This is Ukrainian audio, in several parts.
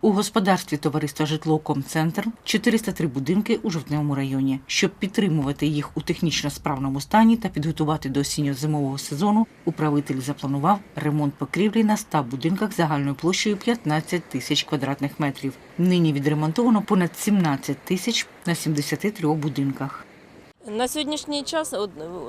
У господарстві товариства Житлокомцентр 403 будинки у жовтневому районі. Щоб підтримувати їх у технічно справному стані та підготувати до осінньо-зимового сезону, управитель запланував ремонт покрівлі на 100 будинках загальною площею 15 тисяч квадратних метрів. Нині відремонтовано понад 17 тисяч на 73 будинках. На сьогоднішній час,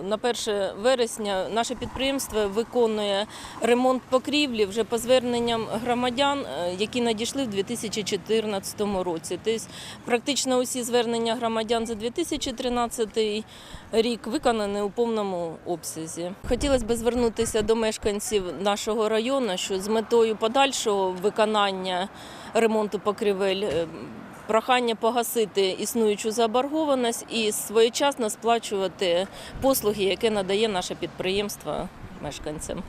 на 1 вересня, наше підприємство виконує ремонт покрівлі вже по зверненням громадян, е, які надійшли в 2014 році. Тобто практично усі звернення громадян за 2013 рік виконані у повному обсязі. Хотілося б звернутися до мешканців нашого району, що з метою подальшого виконання ремонту покрівель е, прохання погасити існуючу заборгованість і своєчасно сплачувати послуги, які надає наше підприємство мешканцям.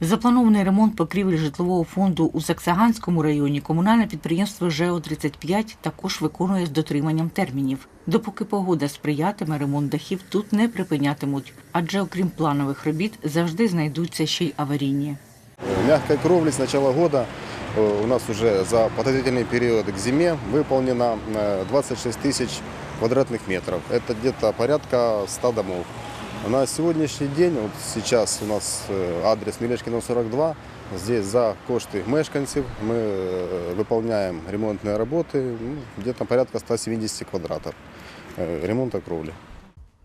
Запланований ремонт покрівлі житлового фонду у Саксаганському районі комунальне підприємство ЖЕО-35 також виконує з дотриманням термінів. Допоки погода сприятиме, ремонт дахів тут не припинятимуть, адже окрім планових робіт завжди знайдуться ще й аварійні. Кровли с начала года э, у нас уже за подготовительный период к зиме выполнено э, 26 тысяч квадратных метров. Это где-то порядка 100 домов. На сегодняшний день, вот сейчас у нас э, адрес Мелешкина 42, здесь за кошты мешканцев мы э, выполняем ремонтные работы, ну, где-то порядка 170 квадратов э, ремонта кровли.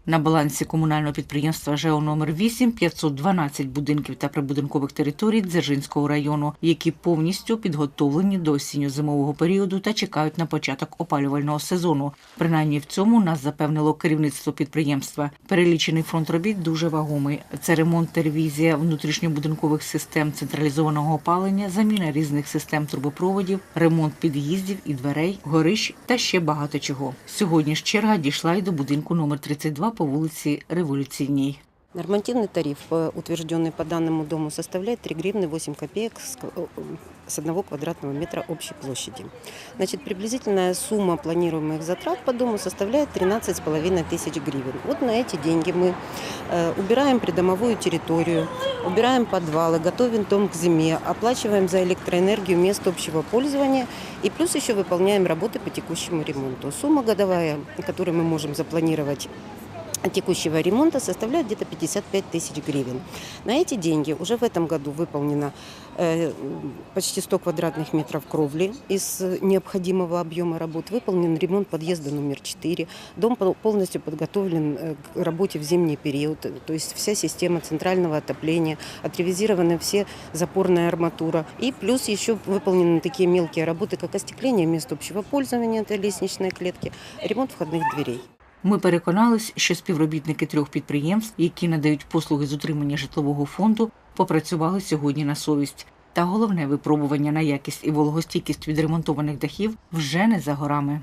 На балансі комунального підприємства ЖЕО номер 8 512 будинків та прибудинкових територій Дзержинського району, які повністю підготовлені до осінньо-зимового періоду та чекають на початок опалювального сезону. Принаймні в цьому нас запевнило керівництво підприємства. Перелічений фронт робіт дуже вагомий. Це ремонт та ревізія внутрішньобудинкових систем централізованого опалення, заміна різних систем трубопроводів, ремонт під'їздів і дверей, горищ та ще багато чого. Сьогодні ж черга дійшла й до будинку номер 32 по вулиці Революційній. Нормативный тариф, э, утвержденный по данному дому, составляет 3 гривны 8 копеек с к- э, с одного квадратного метра общей площади. Значит, приблизительная сумма планируемых затрат по дому составляет 13,5 тысяч гривен. Вот на эти деньги мы э, убираем придомовую территорию, убираем подвалы, готовим дом к зиме, оплачиваем за электроэнергию место общего пользования и плюс еще выполняем работы по текущему ремонту. Сумма годовая, которую мы можем запланировать текущего ремонта составляет где-то 55 тысяч гривен. На эти деньги уже в этом году выполнено э, почти 100 квадратных метров кровли из необходимого объема работ. Выполнен ремонт подъезда номер 4. Дом пол- полностью подготовлен э, к работе в зимний период. То есть вся система центрального отопления, отревизированы все запорная арматура. И плюс еще выполнены такие мелкие работы, как остекление мест общего пользования, это лестничные клетки, ремонт входных дверей. Ми переконались, що співробітники трьох підприємств, які надають послуги з утримання житлового фонду, попрацювали сьогодні на совість. Та головне випробування на якість і вологостійкість відремонтованих дахів вже не за горами.